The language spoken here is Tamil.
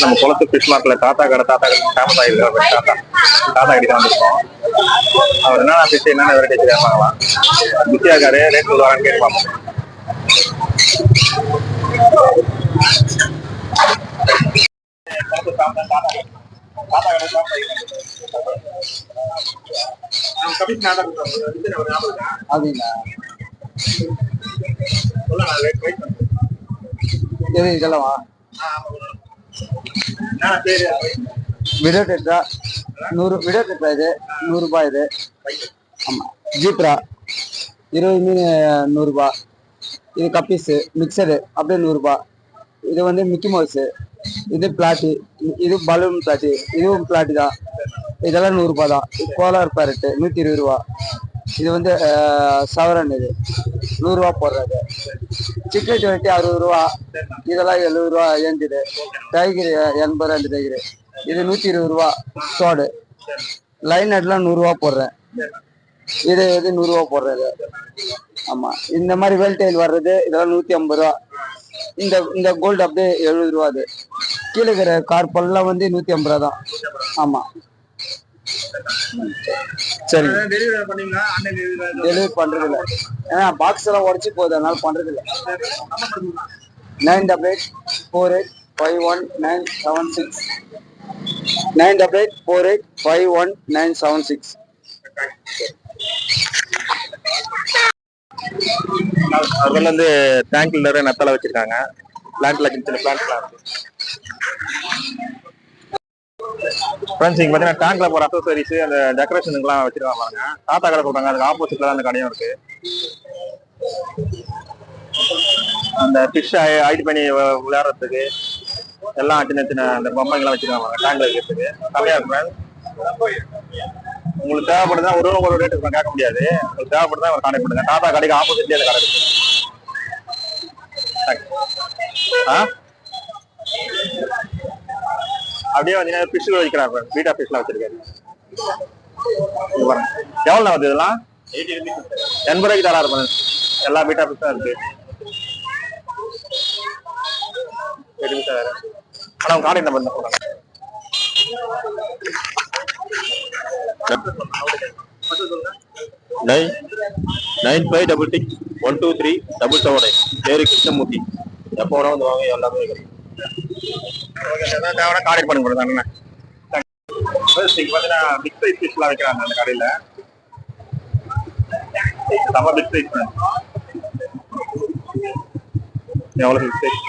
நம்ம குளத்து ஃபிஷ் மார்க்ல தாத்தா கடை தாத்தா கடை ஃபேமஸ் ஆகிருக்காரு தாத்தா. தாத்தா கடி தான் வந்திருக்கோம். அவர் என்னென்ன ஃபிஷ் என்னென்ன வெரைட்டி வச்சு கேட்பாங்களாம் பிஸியாக இருக்காரு ரேட் சொல்லுவாங்கன்னு கேட்டு பார்ப்போம். அப்படிங்களா இது இதெல்லாம்? விடோ டெட்ரா நூறு விடோ டெட்ரா இது நூறுரூபா இது. ஆமாம் ஜீப்ரா. இருபது மீன் நூறுரூபா இது கப்பீஸு மிக்சரு அப்படியே நூறுரூபா இது வந்து மிக்கி மவுஸு. இது பிளாட்டி. இது பலூன் பிளாட்டி. இதுவும் பிளாட்டி தான். இதெல்லாம் நூறுரூபா தான். கோலார் பேரட்டு நூற்றி இருபது ரூபா. இது வந்து சவரன் இது. நூறுரூவா போடுறது. சிக்லெட் வெட்டி அறுபது ரூபா இதெல்லாம் எழுபது ரூபா ஏஞ்சுது டைகிரி எண்பது ரெண்டு டைகிரி இது நூற்றி இருபது ரூபா சோடு. லைன் நெட்லாம் நூறுரூவா போடுறேன். இது இது நூறுரூவா போடுறது. ஆமா. இந்த மாதிரி வேல் டைல் வர்றது இதெல்லாம் நூற்றி ஐம்பது ரூபா. இந்த இந்த கோல்டு அப்படியே எழுபது ரூபா அது. கீழே இருக்கிற கார்பல்லாம் வந்து நூற்றி ஐம்பது ரூபா தான். ஆமா. சரி. டெலிவரி பண்ணீங்களா? டெலிவரி பண்றது இல்ல ஏன்னா பாக்ஸ் எல்லாம் உடச்சி போகுது. அதனால பண்றது இல்ல nine double eight four eight five one nine seven six nine double eight four eight five one nine seven six அவர்கள் வந்து டேங்க்ல நிறைய நத்தலை வச்சிருக்காங்க. பிளான்ட்ல சின்ன சின்ன பிளான்ட்லாம் இருக்கு. ஃப்ரெண்ட்ஸ் பார்த்தீங்கன்னா டேங்க்ல போற அக்சசரிஸ் அந்த டெக்கரேஷனுக்குலாம் வச்சிருக்காங்க பாருங்க. தாத்தா கடை சொல்றாங்க அதுக்கு ஆப்போசிட்ல தான் அந்த கடையும் இருக்கு. அந்த ஃபிஷ் ஹைட் பண்ணி விளையாடுறதுக்கு எல்லாம் சின்ன சின்ன அந்த பொம்மைங்கெல்லாம் வச்சிருக்காங்க பாருங்க டேங்க்ல இருக்கிறதுக்கு கம்மியா இருக்கு friends. உங்களுக்கு தேவைப்படுதா ஒரு ஒரு ரேட்டு கேட்க முடியாது. உங்களுக்கு தேவைப்படுதா அவர் கான்டாக்ட் பண்ணுங்க. தாத்தா கடைக்கு ஆப்போசிட்லேயே அந்த கடை இருக்கு. ஆ? அப்படியே வந்தீங்கன்னா ஃபிஷ் வைக்கிறாங்க பீட்டா ஃபிஷ்லாம் வச்சிருக்காரு. இங்க பாருங்க. எவ்வளோ வருது இதெல்லாம்? எண்பது ரூபாய்க்கு தரா இருக்கும். எல்லா பீட்டா ஃபிஷ் தான் இருக்கு. ஆனால் பீஸா வேற. ஆனா உங்க nine nine five double six one two three double seven nine பேரு கிருஷ்ணமூர்த்தி. எப்போ வேணா வந்து வாங்க எல்லாமே கிடைக்கும். தேவையான கார்டு பண்ணி கொடுத்தாங்க பார்த்தீங்கன்னா பிக் சைஸ் ஃபிஷ்லாம் வைக்கிறாங்க அந்த கடையில். செம்ம பிக் சைஸ் எவ்வளோ பிக் சைஸ்